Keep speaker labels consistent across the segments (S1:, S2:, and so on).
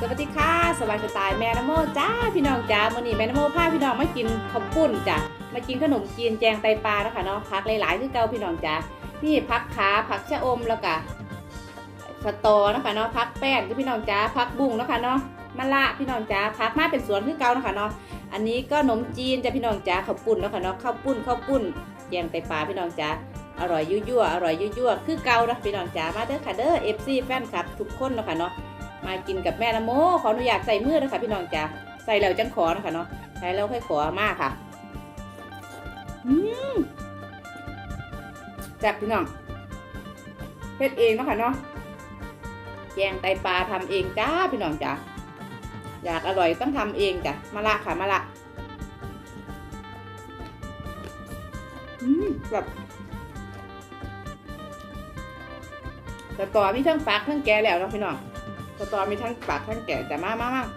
S1: สวัสดีค่ะสวัสดีสไตล์แม่นโมจ้าพี่น้องจ้ามื่อนี้แม่นโมพาพี่น้องมากินข้าวปุ้นจ้ะมากินขนมจีนแจงไตปลานะคะเนาะพักหลายๆคือเก่าพี่น้องจ้านี่พักขาผักชะอมแล้วก็สตอนะคะเนาะพักแป้งคือพี่น้องจ้าพักบุ้งนะคะเนาะมะละพี่น้องจ้าพักมาเป็นสวนคือเก่านะคะเนาะอันนี้ก็ขนมจีนจ้ะพี่น้องจ้าข้าวปุ้นนะคะเนาะข้าวปุ้นข้าวปุ้นแจงไตปลาพี่น้องจ้าอร่อยยั่วๆอร่อยยั่วๆคือเก่านะพี่น้องจ้ามาเด้อค่ะเด้อ FC แฟนคลับทุกคนเนาะคะเนาะ มากินกับแม่ละโมขออนุญาตใส่มือนะคะพี่น้องจ้าใส่แล้วจังขอนะคะเนาะใส่แล้วค่อยขอมากค่ะอืมแซ่บพี่น้องเฮ็ดเองเนาะค่ะเนาะแกงไตปลาทำเองจ้าพี่น้องจ้าอยากอร่อยต้องทำเองจ้ะมาละค่ะมาละอืมแบบแต่ต่อมีทั้งฟักทั้งแกะแล้วเนาะพี่น้อง สตอมีทั้งปากทั้งแก่แต่มากมากมาก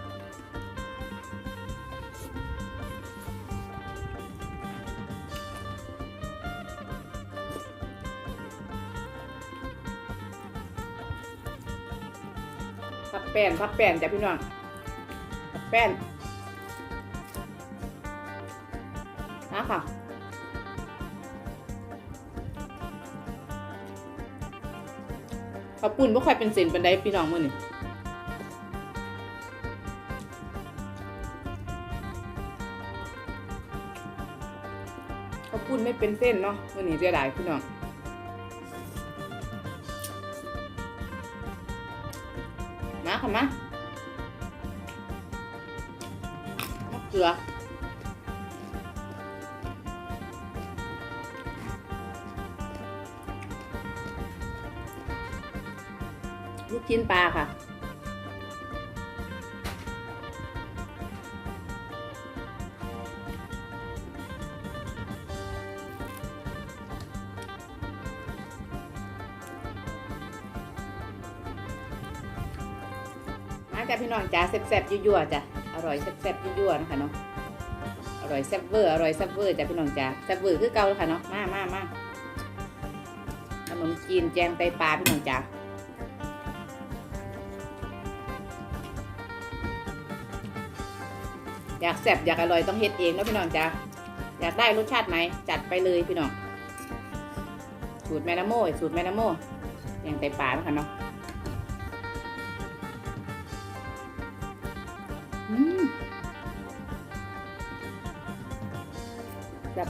S1: พักแป้นพักแป้นจ้ะพี่น้องพักแป้นนะค่ะข้าวปุ้นไม่ค่อยเป็นเส้นเป็นไดพี่น้องมื่อนี่ ข้าวปุ้นไม่เป็นเส้นเนาะวันนี้เสียดายพี่น้องมาค่ะมามะเกลือลูกชิ้นปลาค่ะ จ้ะพี่น้องจ้าแซ่บๆยั่วๆจ้ะอร่อยแซ่บๆยั่วๆนะคะเนาะอร่อยแซ่บเวอร์อร่อยแซ่บเวอร์จ้ะพี่น้องจ้าแซ่บเวอร์คือเก่าแล้วค่ะเนาะมามามาขนมจีนแจงไตปลาพี่น้องจ้าอยากแซ่บอยากอร่อยต้องเฮ็ดเองนะพี่น้องจ้าอยากได้รสชาติไหนจัดไปเลยพี่น้องสูตรแม่น้ำโม่สูตรแม่น้ำโม่แจงไตปลานะคะเนาะ แบบ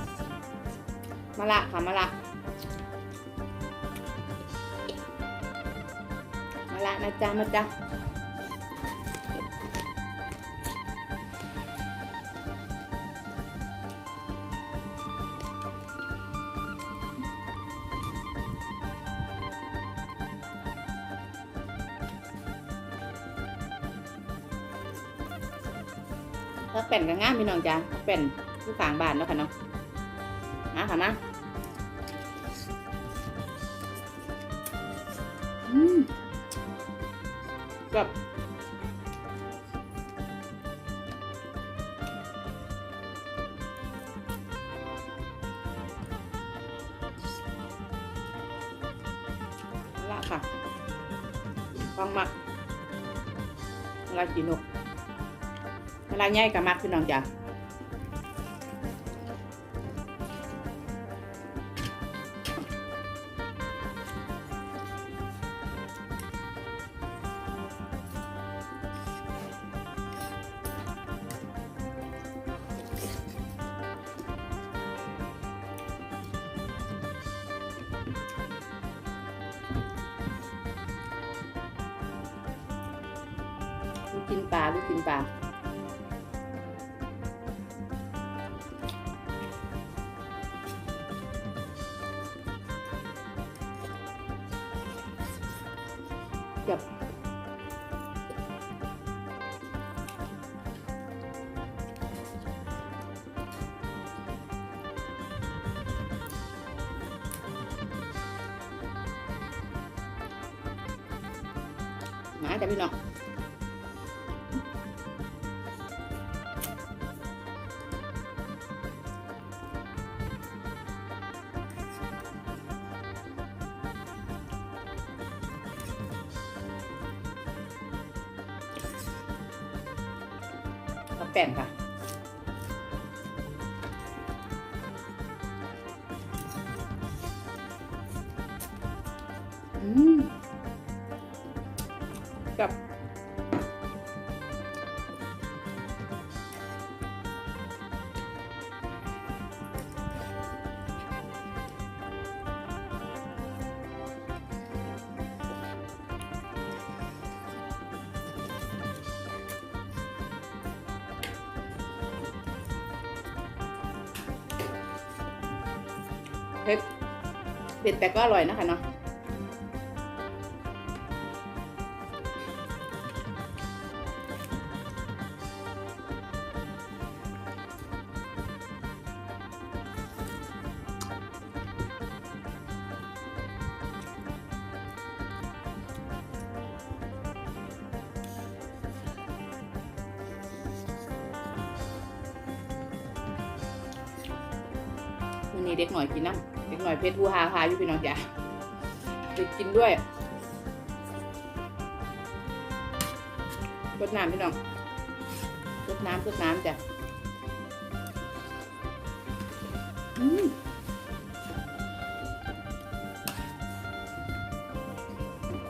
S1: มะละค่ะมะละมะละนะจ๊ะนะจ๊ะ ถ้าเป็นก็ง่ามพี่น้องจ้ะถ้าเป็นผู้ฝางบานเนาะค่ะเนาะมาค่ะมาอืมแบละค่ะฟังมักลากินนก ลาใหญ่กับมักพี่น้องจ้ะลูกกินปลาลูกกินปลา กับมาจ้ แป้งค่ะอืมกับ เผ็ดเผ็ดแต่ก็อร่อยนะคะเนาะ นี้เด็กหน่อยกินน้ำเด็กหน่อยเพชรทูฮาพาอยู่พี่น้องจ๋าไปกินด้วยรดน้ำพี่น้องรดน้ำรดน้ำจ้ะอืม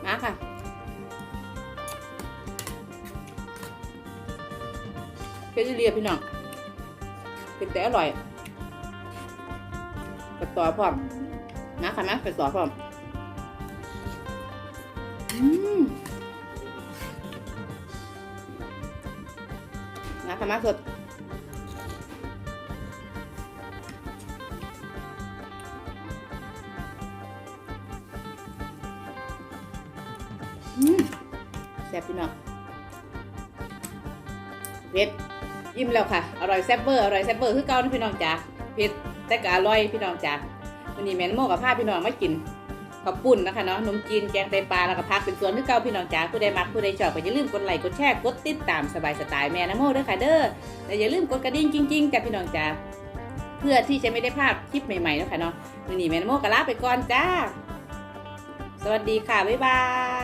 S1: มาค่ะเพชรเรียบพี่น้องเป็นแต่อร่อย กระต่อพร้อมนะค่ะนะกระต่อพร้อมอืมนะค่ะมาสดอืมแซ่บพี่น้องเผ็ดยิ้มแล้วค่ะ อร่อยแซ่บเบอร์ อร่อยแซ่บเบอร์คือเก่านะพี่น้องจ๋าเผ็ด แต่ก็อร่อยพี่น้องจ้าวันนี้แม่นโมกับผ้าพี่น้องมากินข้าวปุ้นนะคะเนาะนมจีนแกงไตปลาแล้วก็พักเป็นส่วนที่เก่าพี่น้องจ้าผู้ใดมักผู้ใดชอบก็อย่าลืมกดไลค์กดแชร์กดติดตามสบายสไตล์แม่นะโมด้วยค่ะเด้อและอย่าลืมกดกระดิ่งจริงๆจ้าพี่น้องจ้าเพื่อที่จะไม่ได้พลาดคลิปใหม่ๆนะคะเนาะวันนี้แม่นะโมก็ลาไปก่อนจ้า สวัสดีค่ะบ๊ายบาย